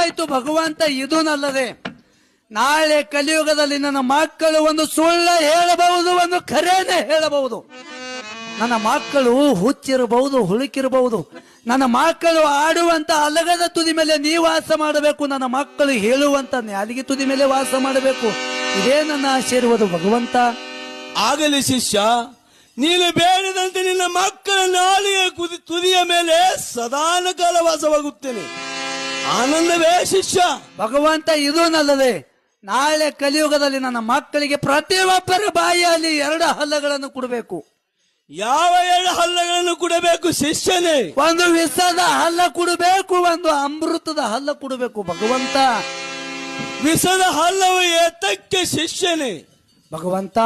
ಆಯ್ತು ಭಗವಂತ ಇದೂನಲ್ಲದೆ ನಾಳೆ ಕಲಿಯುಗದಲ್ಲಿ ನನ್ನ ಮಕ್ಕಳು ಒಂದು ಸುಳ್ಳ ಹೇಳಬಹುದು, ಒಂದು ಖರೇನೆ ಹೇಳಬಹುದು. ನನ್ನ ಮಕ್ಕಳು ಹುಚ್ಚಿರಬಹುದು, ಹುಳುಕಿರಬಹುದು. ನನ್ನ ಮಕ್ಕಳು ಆಡುವಂತ ಅಲಗದ ತುದಿ ಮೇಲೆ ನೀ ವಾಸ ಮಾಡಬೇಕು, ನನ್ನ ಮಕ್ಕಳು ಹೇಳುವಂತ ನ್ಯಾಲಿಗೆ ತುದಿ ಮೇಲೆ ವಾಸ ಮಾಡಬೇಕು. ಇದೇ ನನ್ನ ಆಶೀರ್ವಾದ ಭಗವಂತ. ಆಗಲಿ ಶಿಷ್ಯ, ನೀನು ಬೇಡದಂತೆ ನಿನ್ನ ಮಕ್ಕಳ ನಾಲಿಗೆ ತುದಿಯ ಮೇಲೆ ಸದಾನ ಕಾಲ ವಾಸವಾಗುತ್ತೇನೆ. ಆನಂದವೇ ಶಿಷ್ಯ. ಭಗವಂತ ಇದೂನಲ್ಲದೆ ನಾಳೆ ಕಲಿಯುಗದಲ್ಲಿ ನನ್ನ ಮಕ್ಕಳಿಗೆ ಪ್ರತಿಯೊಬ್ಬರ ಬಾಯಿಯಲ್ಲಿ ಎರಡು ಹಲ್ಲಗಳನ್ನು ಕೊಡಬೇಕು. ಯಾವ ಎರಡು ಹಲ್ಲಗಳನ್ನು ಕೊಡಬೇಕು ಶಿಷ್ಯನೇ? ಒಂದು ವಿಷದ ಹಲ್ಲ ಕೊಡಬೇಕು ಒಂದು ಅಮೃತದ ಹಲ್ಲ ಕೊಡಬೇಕು ಭಗವಂತ. ವಿಷದ ಹಲ್ಲವು ಏತಕ್ಕೆ ಶಿಷ್ಯನೇ. ಭಗವಂತ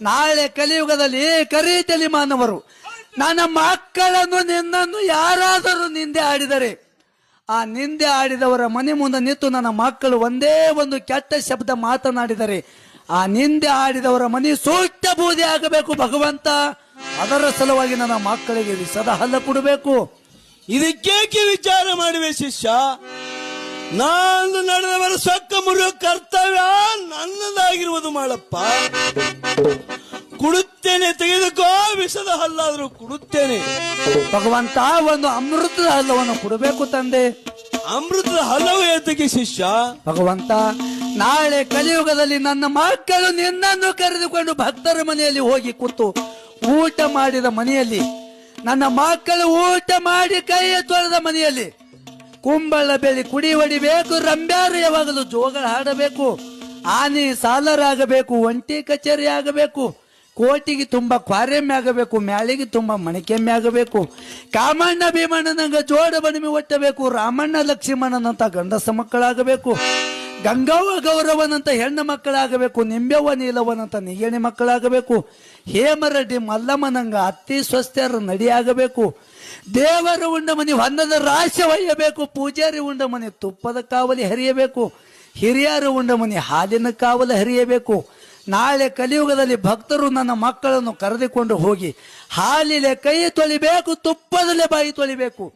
ನಾಳೆ ಕಲಿಯುಗದಲ್ಲಿ ಕರೀತಲಿ ಮಾನವರು ನನ್ನ ಮಕ್ಕಳನ್ನು ನಿನ್ನನ್ನು ಯಾರಾದರೂ ನಿಂದೆ ಆಡಿದರೆ ಆ ನಿಂದೆ ಆಡಿದವರ ಮನೆ ಮುಂದೆ ನಿಂತು ನನ್ನ ಮಕ್ಕಳು ಒಂದೇ ಒಂದು ಕೆಟ್ಟ ಶಬ್ದ ಮಾತನಾಡಿದರೆ, ಆ ನಿಂದೆ ಆಡಿದವರ ಮನೆ ಸೂಕ್ತ ಬೂದಿ ಆಗಬೇಕು ಭಗವಂತ. ಅದರ ಸಲುವಾಗಿ ನನ್ನ ಮಕ್ಕಳಿಗೆ ವಿಷದ ಹಲ್ಲ ಕೊಡಬೇಕು. ಇದಕ್ಕೇಕೆ ವಿಚಾರ ಮಾಡುವೆ ಶಿಷ್ಯ? ನಾನು ನಡೆದವರ ಸೊಕ್ಕ ಮುರಿಯೋ ಕರ್ತವ್ಯ ನನ್ನದಾಗಿರುವುದು ಮಾಡಪ್ಪ ಕುಡುತ್ತೇನೆ ತೆಗೆದುಕೋ ವಿಷದ ಹಲ್ಲಾದ್ರೂ ಕುಡುತ್ತೇನೆ. ಭಗವಂತ ಒಂದು ಅಮೃತದ ಹಲ್ಲವನ್ನು ಕೊಡಬೇಕು ತಂದೆ. ಅಮೃತದ ಹಲವು ಏತಕ್ಕೆ ಶಿಷ್ಯ. ಭಗವಂತ ನಾಳೆ ಕಲಿಯುಗದಲ್ಲಿ ನನ್ನ ಮಕ್ಕಳು ನಿನ್ನನ್ನು ಕರೆದುಕೊಂಡು ಭಕ್ತರ ಮನೆಯಲ್ಲಿ ಹೋಗಿ ಕೂತು ಊಟ ಮಾಡಿದ ಮನೆಯಲ್ಲಿ ನನ್ನ ಮಕ್ಕಳು ಊಟ ಮಾಡಿ ಕೈ ತೊಳೆದ ಮನೆಯಲ್ಲಿ ಕುಂಬಳ ಬೆಳಿ ಕುಡಿ ಹೊಡಿಬೇಕು ರಂಬ್ಯಾರು ಯಾವಾಗಲೂ ಜೋಗಳ ಹಾಡಬೇಕು ಆನೆ ಸಾಲರಾಗಬೇಕು ಒಂಟಿ ಕಚೇರಿ ಆಗಬೇಕು ಕೋಟಿಗೆ ತುಂಬ ಕ್ವಾರೆಮ್ಮೆ ಆಗಬೇಕು, ಮ್ಯಾಳಿಗೆ ತುಂಬ ಮಣಿಕೆಮ್ಮೆ ಆಗಬೇಕು. ಕಾಮಣ್ಣ ಭೀಮಣ್ಣನಂಗ ಜೋಡ ಬಣಿಮೆ ಒಟ್ಟಬೇಕು, ರಾಮಣ್ಣ ಲಕ್ಷ್ಮಣನಂತ ಗಂಡಸ ಮಕ್ಕಳಾಗಬೇಕು. ಗಂಗವ್ವ ಗೌರವನಂತ ಹೆಣ್ಣು ಮಕ್ಕಳಾಗಬೇಕು, ನಿಂಬೆವ್ವ ನೀಲವನಂತ ನಿಗಣಿ ಮಕ್ಕಳಾಗಬೇಕು. ಹೇಮರೆಡ್ಡಿ ಮಲ್ಲಮ್ಮನಂಗ ಅತ್ತಿ ಸ್ವಸ್ಥರ ನಡಿಯಾಗಬೇಕು ದೇವರು ಉಂಡ ಮನೆ ಹೊನ್ನದ ರಾಶಿ ಒಯ್ಯಬೇಕು, ಪೂಜಾರಿ ಉಂಡ ಮನೆ ತುಪ್ಪದ ಕಾವಲಿ ಹರಿಯಬೇಕು. ಹಿರಿಯರು ಉಂಡ ಮನೆ ಹಾಲಿನ ಕಾವಲು ಹರಿಯಬೇಕು. ನಾಳೆ ಕಲಿಯುಗದಲ್ಲಿ ಭಕ್ತರು ನನ್ನ ಮಕ್ಕಳನ್ನು ಕರೆದುಕೊಂಡು ಹೋಗಿ ಹಾಲಿಲೆ ಕೈ ತೊಳಿಬೇಕು, ತುಪ್ಪದಲ್ಲೇ ಬಾಯಿ ತೊಳಿಬೇಕು.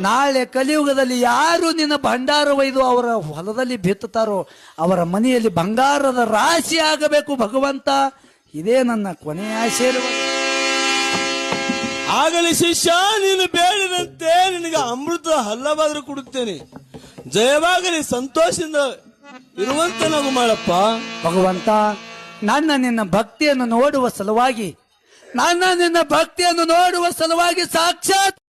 ನಾಳೆ ಕಲಿಯುಗದಲ್ಲಿ ಯಾರು ನಿನ್ನ ಭಂಡಾರ ಒಯ್ದು ಅವರ ಹೊಲದಲ್ಲಿ ಬಿತ್ತುತ್ತಾರೋ, ಅವರ ಮನೆಯಲ್ಲಿ ಬಂಗಾರದ ರಾಶಿ ಆಗಬೇಕು ಭಗವಂತ. ಇದೇ ನನ್ನ ಕೊನೆಯ ಆಶೀರ್ವಾದ. ಆಗಲಿ ಶಿಷ್ಯ, ನೀನು ಬೇಡಿದಂತೆ ನಿನಗೆ ಅಮೃತ ಹಲ್ಲವಾದರೂ ಕೊಡುತ್ತೇನೆ. ಜಯವಾಗಲಿ, ಸಂತೋಷದಿಂದ ಇರುವಂತ ನಾವು ಮಾಡಪ್ಪ. ಭಗವಂತ, ನನ್ನ ನಿನ್ನ ಭಕ್ತಿಯನ್ನು ನೋಡುವ ಸಲುವಾಗಿ, ನನ್ನ ನಿನ್ನ ಭಕ್ತಿಯನ್ನು ನೋಡುವ ಸಲುವಾಗಿ ಸಾಕ್ಷಾತ್